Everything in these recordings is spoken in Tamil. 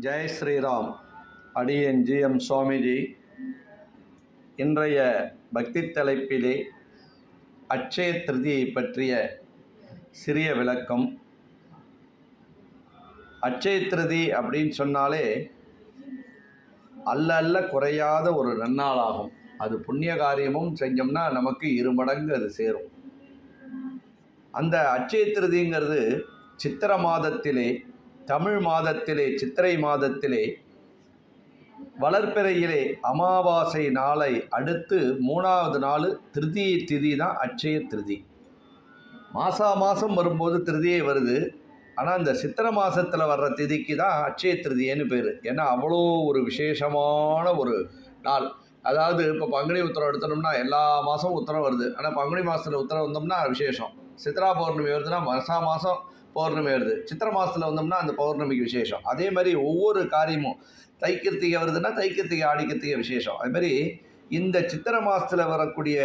ஜெய் ஸ்ரீராம். அடியன் ஜிஎம் சுவாமிஜி. இன்றைய பக்தி தலைப்பிலே அட்சய திருதியை பற்றிய சிறிய விளக்கம். அட்சய திருதி அப்படின்னு சொன்னாலே அல்ல அல்ல குறையாத ஒரு நன்னாளாகும். அது புண்ணிய காரியமும் செஞ்சோம்னா நமக்கு இரு மடங்கு அது சேரும். அந்த அட்சய திருதிங்கிறது சித்திர மாதத்திலே தமிழ் மாதத்திலே சித்திரை மாதத்திலே வளர்ப்பிறையிலே அமாவாசை நாளை அடுத்து மூணாவது நாள் திருதிய திதி தான் அட்சய திருதி. மாசா மாதம் வரும்போது திருதியை வருது. ஆனால் இந்த சித்திர மாதத்தில் வர்ற திதிக்கு தான் அட்சய திருதியன்னு பேர். ஏன்னா அவ்வளோ ஒரு விசேஷமான ஒரு நாள். அதாவது இப்போ பங்குனி உத்தரம் எடுத்தோம்னா எல்லா மாதமும் உத்தரம் வருது. ஆனால் பங்குனி மாதத்தில் உத்தரம் வந்தோம்னா விசேஷம். சித்ரா பௌர்ணமி வருதுன்னா மசா மாதம் பௌர்ணமி வருது. சித்திர மாதத்தில் வந்தோம்னா அந்த பௌர்ணமிக்கு விசேஷம். அதே மாதிரி ஒவ்வொரு காரியமும் தைக்கிருத்திகை வருதுன்னா தைக்கிருத்திகை ஆடிக்கிருத்திகை விசேஷம். அது மாதிரி இந்த சித்திர மாதத்தில் வரக்கூடிய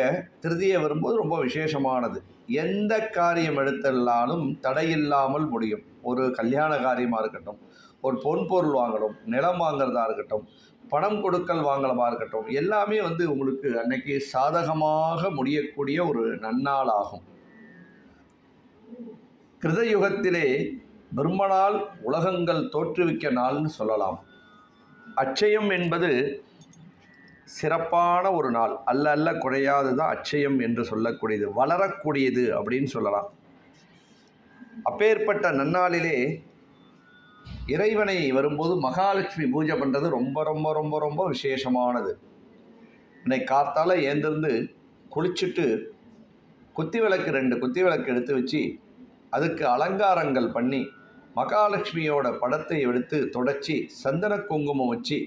திருதியை வரும்போது ரொம்ப விசேஷமானது. எந்த காரியம் எடுத்தாலும் தடையில்லாமல் முடியும். ஒரு கல்யாண காரியமாக இருக்கட்டும் ஒரு பொன் பொருள் வாங்கணும் நிலம் வாங்குறதா இருக்கட்டும் பணம் கொடுக்கல் வாங்கலமாக இருக்கட்டும் எல்லாமே வந்து உங்களுக்கு அன்னைக்கு சாதகமாக முடியக்கூடிய ஒரு நன்னாளாகும் கிருதயுகத்திலே பிரம்மனால் உலகங்கள் தோற்றுவிக்க நாள்னு சொல்லலாம். அட்சயம் என்பது சிறப்பான ஒரு நாள். அல்ல அல்ல குறையாது தான் அச்சயம் என்று சொல்லக்கூடியது வளரக்கூடியது அப்படின்னு சொல்லலாம். அப்பேற்பட்ட நன்னாளிலே இறைவனை வரும்போது மகாலட்சுமி பூஜை பண்ணுறது ரொம்ப ரொம்ப ரொம்ப ரொம்ப விசேஷமானது. இன்னைக்கு காத்தால் ஏந்திருந்து குளிச்சுட்டு குத்தி விளக்கு ரெண்டு குத்தி விளக்கு எடுத்து வச்சு அதுக்கு அலங்காரங்கள் பண்ணி மகாலட்சுமியோட படத்தை எடுத்து தொடச்சி சந்தன குங்குமம் வச்சு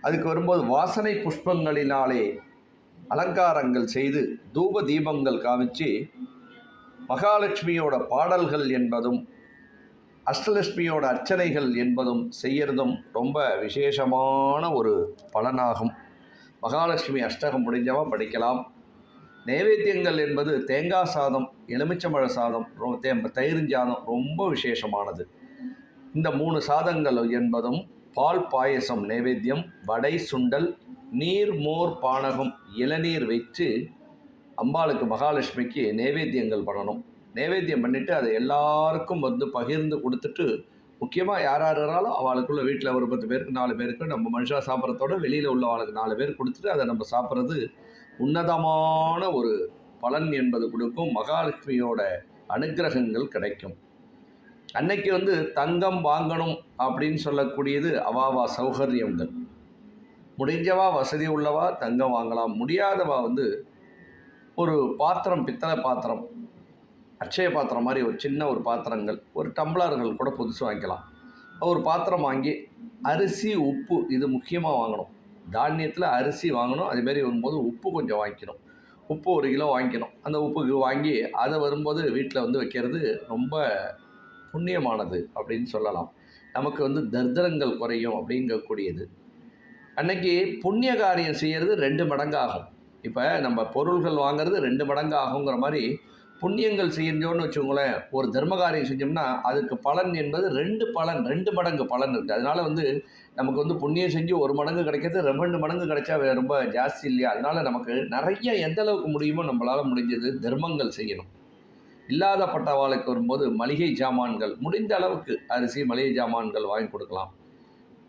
அதுக்கு வரும்போது வாசனை புஷ்பங்களினாலே அலங்காரங்கள் செய்து தூப தீபங்கள் காமிச்சு மகாலட்சுமியோட பாடல்கள் என்பதும் அஷ்டலட்சுமியோட அர்ச்சனைகள் என்பதும் செய்யறதும் ரொம்ப விசேஷமான ஒரு பலனாகும். மகாலட்சுமி அஷ்டகம் முடிஞ்சவா படிக்கலாம். நைவேத்தியங்கள் என்பது தேங்காய் சாதம் எலுமிச்சம்பழ சாதம் ரொ- தே- தயிர்ஞ்சாதம் ரொம்ப விசேஷமானது. இந்த மூணு சாதங்கள் என்பதும் பால் பாயசம் நைவேத்தியம் வடை சுண்டல் நீர் மோர் பானகம் இளநீர் வச்சு அம்பாளுக்கு மகாலட்சுமிக்கு நைவேத்தியங்கள் பண்ணணும். நைவேத்தியம் பண்ணிவிட்டு அதை எல்லாருக்கும் வந்து பகிர்ந்து கொடுத்துட்டு முக்கியமாக யார் யாராலும் அவளுக்குள்ள வீட்டில் ஒரு பத்து பேருக்கு நாலு பேருக்கு நம்ம மனுஷா சாப்பிட்றதோட வெளியில் உள்ளவளுக்கு நாலு பேர் கொடுத்துட்டு அதை நம்ம சாப்பிட்றது உன்னதமான ஒரு பலன் என்பது கொடுக்கும் மகாலட்சுமியோட அனுக்கிரகங்கள் கிடைக்கும். அன்னைக்கு வந்து தங்கம் வாங்கணும் அப்படின்னு சொல்லக்கூடியது அவாவா சௌகரியங்கள். முடிஞ்சவா வசதி உள்ளவா தங்கம் வாங்கலாம். முடியாதவா வந்து ஒரு பாத்திரம் பித்தளை பாத்திரம் அட்சய பாத்திரம் மாதிரி ஒரு சின்ன ஒரு பாத்திரங்கள் ஒரு டம்ளர்கள் கூட புதுசு வாங்கிக்கலாம். ஒரு பாத்திரம் வாங்கி அரிசி உப்பு இது முக்கியமாக வாங்கணும். தானியத்தில் அரிசி வாங்கணும். அதேமாரி வரும்போது உப்பு கொஞ்சம் வாங்கிக்கணும். உப்பு ஒரு கிலோ வாங்கிக்கணும். அந்த உப்புக்கு வாங்கி அதை வரும்போது வீட்டில் வந்து வைக்கிறது ரொம்ப புண்ணியமானது அப்படின்னு சொல்லலாம். நமக்கு வந்து தர்தரங்கள் குறையும் அப்படிங்கக்கூடியது. அன்னைக்கு புண்ணிய காரியம் செய்கிறது ரெண்டு மடங்காகும். இப்போ நம்ம பொருள்கள் வாங்குறது ரெண்டு மடங்கு ஆகுங்கிற மாதிரி புண்ணியங்கள் செஞ்சோன்னு வச்சுக்கோங்களேன் ஒரு தர்மகாரியம் செஞ்சோம்னா அதுக்கு பலன் என்பது ரெண்டு பலன் ரெண்டு மடங்கு பலன் இருக்குது அதனால் வந்து நமக்கு வந்து புண்ணியம் செஞ்சு ஒரு மடங்கு கிடைக்கிறது ரெண்டு மடங்கு கிடைச்சா ரொம்ப ஜாஸ்தி இல்லையா? அதனால் நமக்கு நிறைய எந்த அளவுக்கு முடியுமோ நம்மளால் முடிஞ்சது தர்மங்கள் செய்யணும். இல்லாத பட்டவாளுக்கு வரும்போது மளிகை ஜாமான்கள் முடிந்த அளவுக்கு அரிசி மளிகை ஜாமான்கள் வாங்கி கொடுக்கலாம்.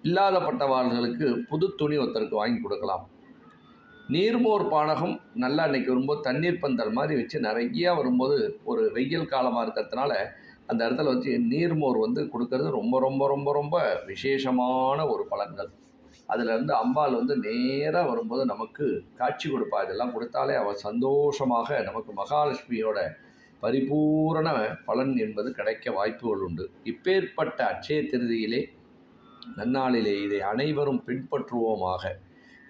இல்லாத பட்டவாள்களுக்கு புது துணி ஒருத்தருக்கு வாங்கி கொடுக்கலாம். நீர்மோர் பானகம் நல்லா அன்னைக்கு வரும்போது தண்ணீர் பந்தல் மாதிரி வச்சு நிறையா வரும்போது ஒரு வெயில் காலமாக இருக்கிறதுனால அந்த இடத்துல வச்சு நீர்மோர் வந்து கொடுக்கறது ரொம்ப ரொம்ப ரொம்ப ரொம்ப விசேஷமான ஒரு பலன்கள். அதுலேருந்து அம்பாள் வந்து நேராக வரும்போது நமக்கு காட்சி கொடுப்பா. இதெல்லாம் கொடுத்தாலே அவள் சந்தோஷமாக நமக்கு மகாலட்சுமியோட பரிபூரண பலன் என்பது கிடைக்க வாய்ப்புகள் உண்டு. இப்பேற்பட்ட அட்சய திருதியிலே நன்னாளிலே இதை அனைவரும் பின்பற்றுவோமாக.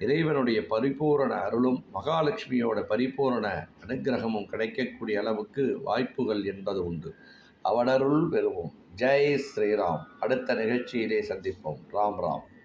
இறைவனுடைய பரிபூரண அருளும் மகாலட்சுமியோட பரிபூரண அனுக்கிரகமும் கிடைக்கக்கூடிய அளவுக்கு வாய்ப்புகள் என்பது உண்டு. அவனருள் பெறுவோம். ஜெய் ஸ்ரீராம். அடுத்த நிகழ்ச்சியிலே சந்திப்போம். ராம் ராம்.